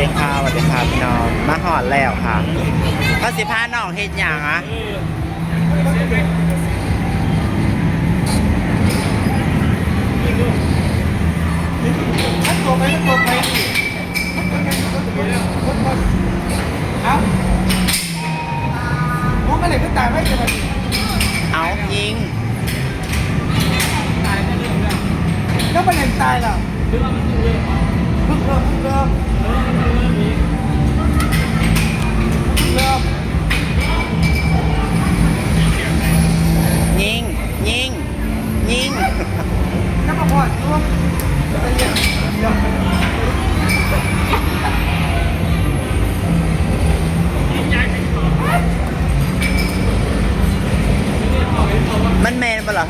ดีค่ะสวัสดีค่ะพี่น้องมาหอดแล้วค่ะก็สิพาน้องเฮ็ดหยังอะทักตัวไปทักตัวไป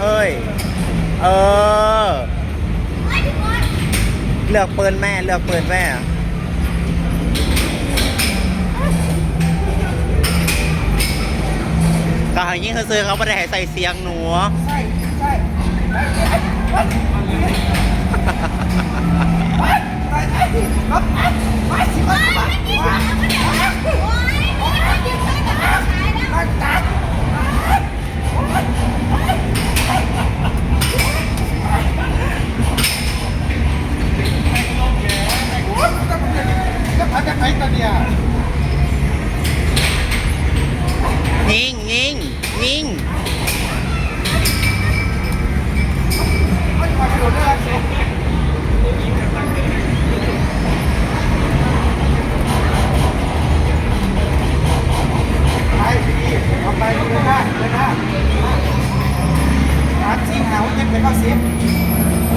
เฮ้ย เออ เลือกปืนแม่ เลือกปืนแม่ก็หายิ่งซื้อเขาไม่ได้ใส่เสียงหนูใช่ใช่ไปไป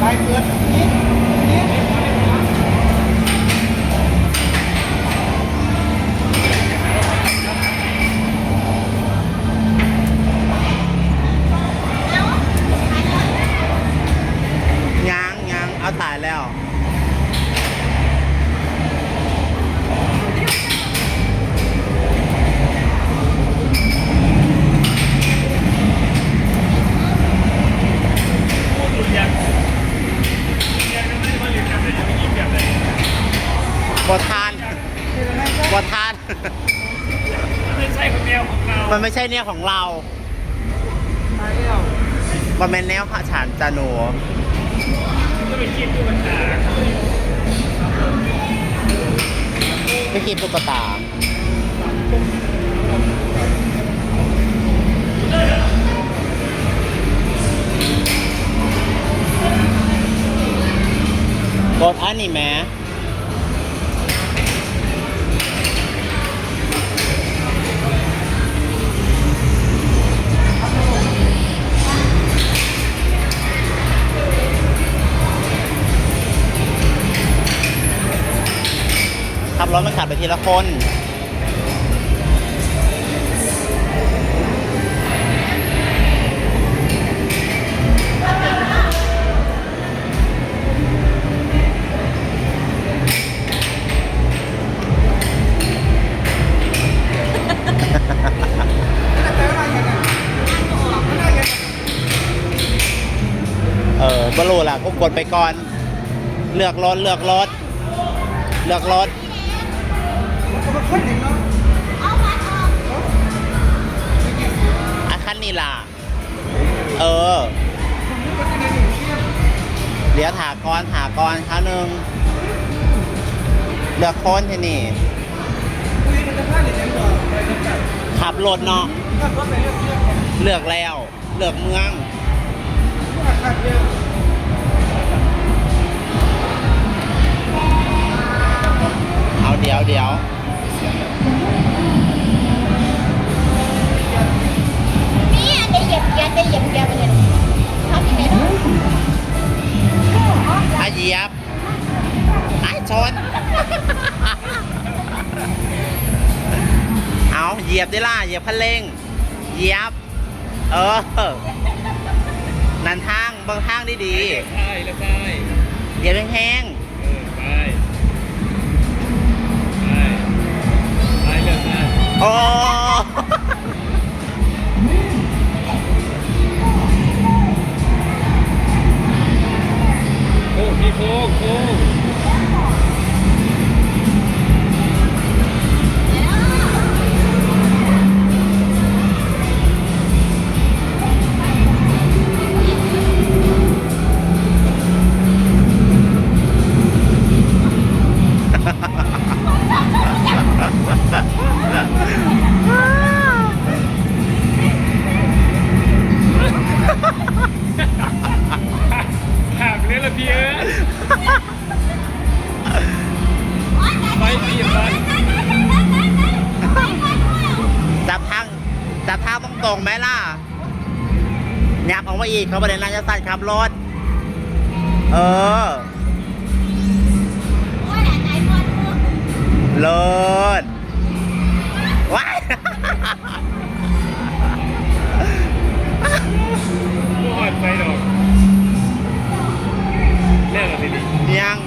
ไปเกินนี่นี่ยังยังเอาตายแล้ว บทานบทาน ไม่ใช่คนแนวของเรามันไม่ใช่แนวของเราตายแล้วมันเป็นแนวขฉันจาหนูก็ไปคิดดูปัญหาไม่คิดตุ๊กตากดอันนี้แหม ขับรถมันขับไปทีละคนแต่ว่าอย่างนั้นไม่ได้ยังเออบรูล่ะก็กดไปก่อน เลือกรถเลือกรถเลือกรถ ก็มาขึ้นอย่างเนาะอะคันนี้ล่ะ เออก็จะได้หนึ่งเทียงเดี๋ยวถากรถากรครั้งหนึ่งเลือกคนที่นี่ คุยกันจะพลาดหรือยังก่อนขับรถเนาะถ้าก็ไปเลือกเที่ยงเลือกแล้วเลือกเมืองผู้หักขาดเยอะเอาเดี๋ยวเดี๋ยว นี่อันนี้เหยียบเกียร์ได้เหยียบเกียร์ไปเลยชอบที่ไหนเนาะอาเหยียบไอ้ชน เอาเหยียบได้ล่ะเหยียบคันเร่งเหยียบ เออ นั่นทางเบางทางดีดีใช่แล้วใช่ๆเหยียบแห้งเออไปไป ลือกได้ จับทางจับทางตรงตรงๆไหมล่ะยับออกมาอีกเขาประเด็นนายจะสั่นขับรถ เออโอ้ยไหนๆก่อนกูเลิศว้ายผู้หอดไฟดอกเรื่องอะไรดียัง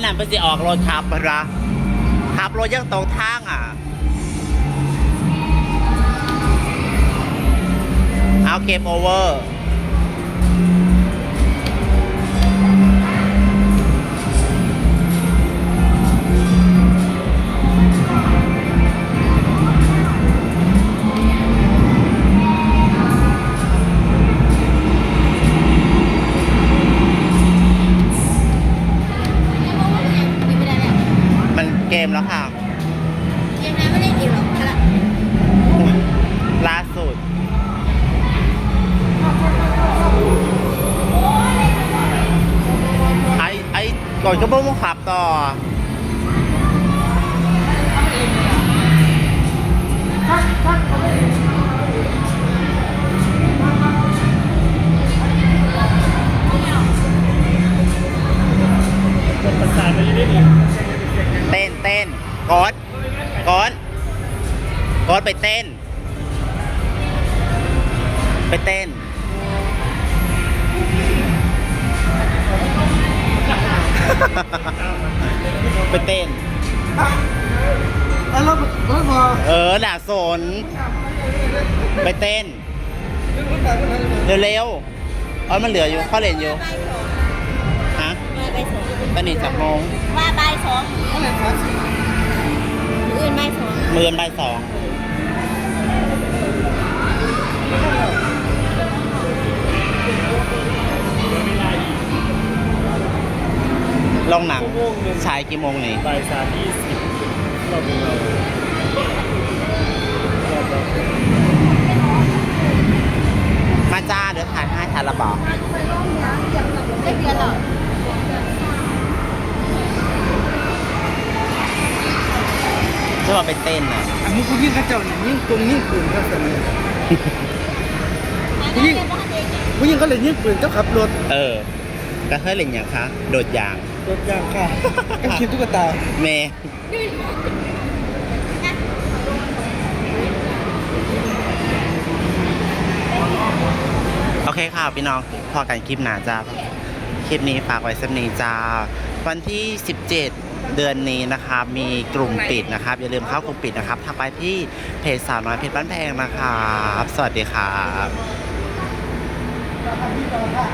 ป้านันไปสิออกรถขับปะระขับรถยังตรงทางอะ เอาเกมโอเวอร์ มันเกมแล้วค่ะยังน้ำไม่ได้กินหรอกค่ะล่าสุดไอ้ไอ้ก่อนก็บ่มาขับต่อประสานไปยังได้ดี เต้นเต้นกดกดกดไปเต้น ไปเต้นไปเต้นแล้วรถรถพอเออด่าสน ไปเต้นรถแบบนั้นเร็วๆเออมันเหลืออยู่ข้อเล่นอยู่ฮะมาใบสองตอนนี้จับโมงว่าใบสองอะไรครับอื่นใบสองมือนใบายสองลงหนังฉายกี่โมงนี่ บ่ายสามยี่สิบเราดูเรามา จะว่าไปเต้นน่ะอันนี้กูยิ่งกระเจ้าเนี่ยยิ่งตรงยิ่งปืนก็เสมอยิ่งบ้านเองกูยิ่งก็เลยยิ่งปืนเจ้าขับรถเออก็เคยเล่นอย่างคะโดดยางรถยางค่ะก็คิดตุ๊กตาเมย์โอเคค่ะพี่น้องพอกันคลิปหนาจ้าคลิปนี้ฝากไว้สักนี้จ้า วันที่ 17 เดือนนี้นะครับมีกลุ่มปิดนะครับ อย่าลืมเข้ากลุ่มปิดนะครับทักไปที่เพจสาวน้อยเพจบ้านแพงนะครับ สวัสดีครับ